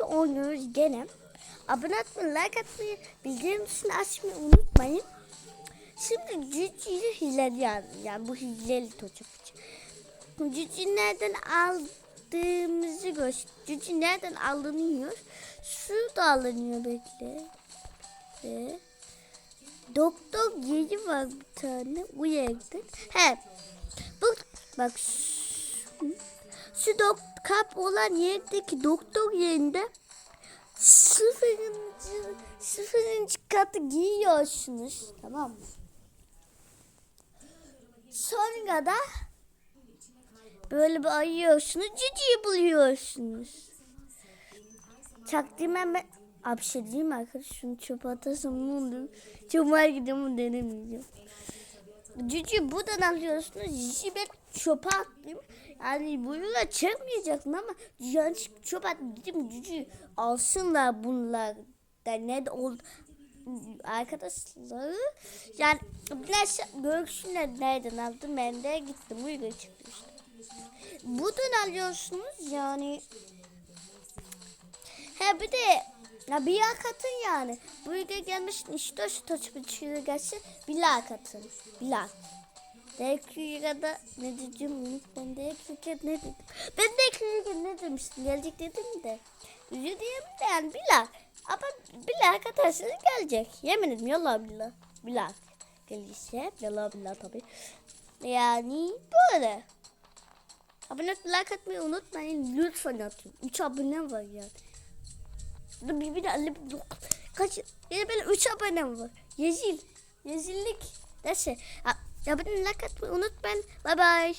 oynuyoruz gene. Abone olmayı, like atmayı, bildirim tuşunu açmayı unutmayın. Şimdi cücüyle hileli yani, yani bu hileli çocuk için. Cücü nereden aldığımızı göster. Cücü nereden alınıyor? Şurada alınıyor bekle. Ve doktor yeri var bir tane bu yerden. He. Bu bak şu, şu dok kap olan yerdeki doktor yerinde sıfırıncı, sıfırıncı katı giyiyorsunuz. Tamam mı? Sonra da böyle bir ayıyorsunuz, cücüğü buluyorsunuz. Çaktırmam ben... Abi şey diyeyim arkadaş? Şunu çöpe atarsam ne olur? Çömer gidiyorum denemeyeceğim. Cücüğü buradan alıyorsunuz. Cücüğü ben çöpe attım. Yani bununla çekmeyeceksin ama yani çöpe attım. Dedim cücüğü alsınlar bunlar. Da ne de oldu arkadaşları yani biraz görsünler nereden aldım ben de gittim uygun çıktı işte. Buradan alıyorsunuz yani He bir de ya bir yakatın yani. Bu ülke gelmiş işte şu taç bir gelse bir lakatın. Bir lak. Deküyada ne dedim ben deküyada ne dedim. Ben deküyada ne demiştim gelecek dedim de. Üzü diyeyim de yani bir lak. Ama bir lak atarsanız gelecek. Yemin ederim yallah billah. Bir lak. Gelirse yallah billah tabi. Yani böyle. Abone like atmayı unutmayın. Lütfen atın. 3 abone var yani. Dur bir bir de yok. Kaç yani böyle 3 abonem var. Yezil. Yezillik. Neyse. Abone like atmayı unutmayın. Bye bye.